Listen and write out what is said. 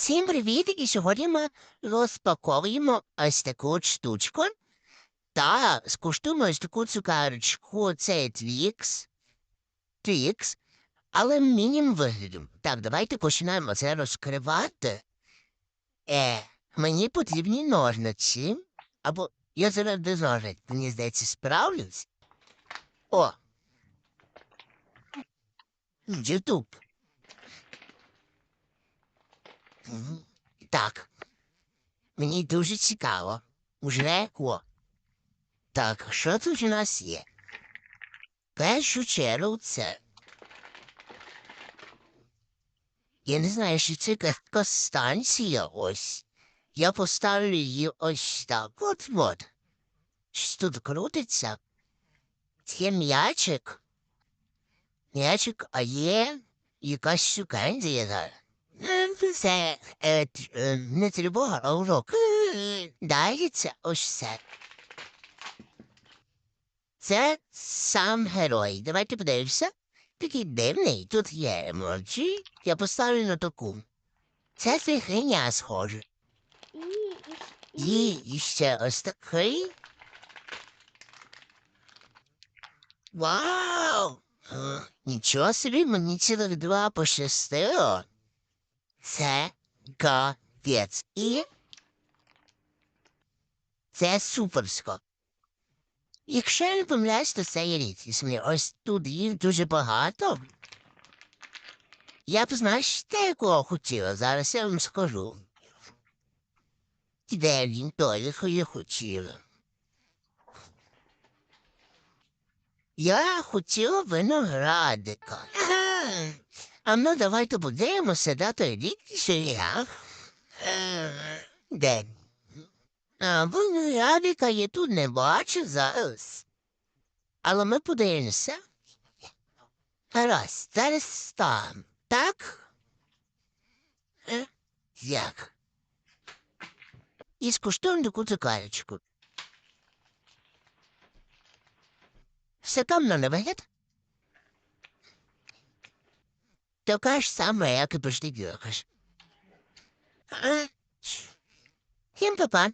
Всім привіт! І сьогодні ми розпаковуємо ось таку штучку. Та скуштуємо ось таку цукарочку. Це Твікс. Твікс. Але мінім виглядом. Так, давайте починаємо це розкривати. Е, мені потрібні ножниці. Або я зараз без ножниць, мені здається, справлюсь. О. Ютуб. Так. Мені дуже цікаво. Уже о. Так, що тут у нас є? В першу чергу це. Я не знаю, що це якась станція ось. Я поставлю її ось так. От от. Щось тут крутиться. Це м'ячик. М'ячик, а є якась сукензія зараз. Е, е, е, не тривога, а урок. Е, Дається ось це. Це сам герой. Давайте подивимося. Такий дивний. Тут є емоджі. Я поставлю на таку. Це фігня схоже. І, і ще ось такий. Вау! Е, Нічого собі, мені цілих два пощастило. Це капець. І це суперсько. Якщо я не помиляюсь, то це є рідкість. Ось тут їх дуже багато. Я б знаєш, те, якого хотіла. Зараз я вам скажу. Де він той, якого я хотіла? Я хотіла виноградика. А ну давайте той рік що я. Де? А, виноградика я тут не бачу зараз. Але ми подивимося. Гаразд, зараз там. Так? Е? Як? І скуштуємо таку цукарочку. Все там на вигляд? Така ж сама, як і пошти бігаш. А? Всім папа.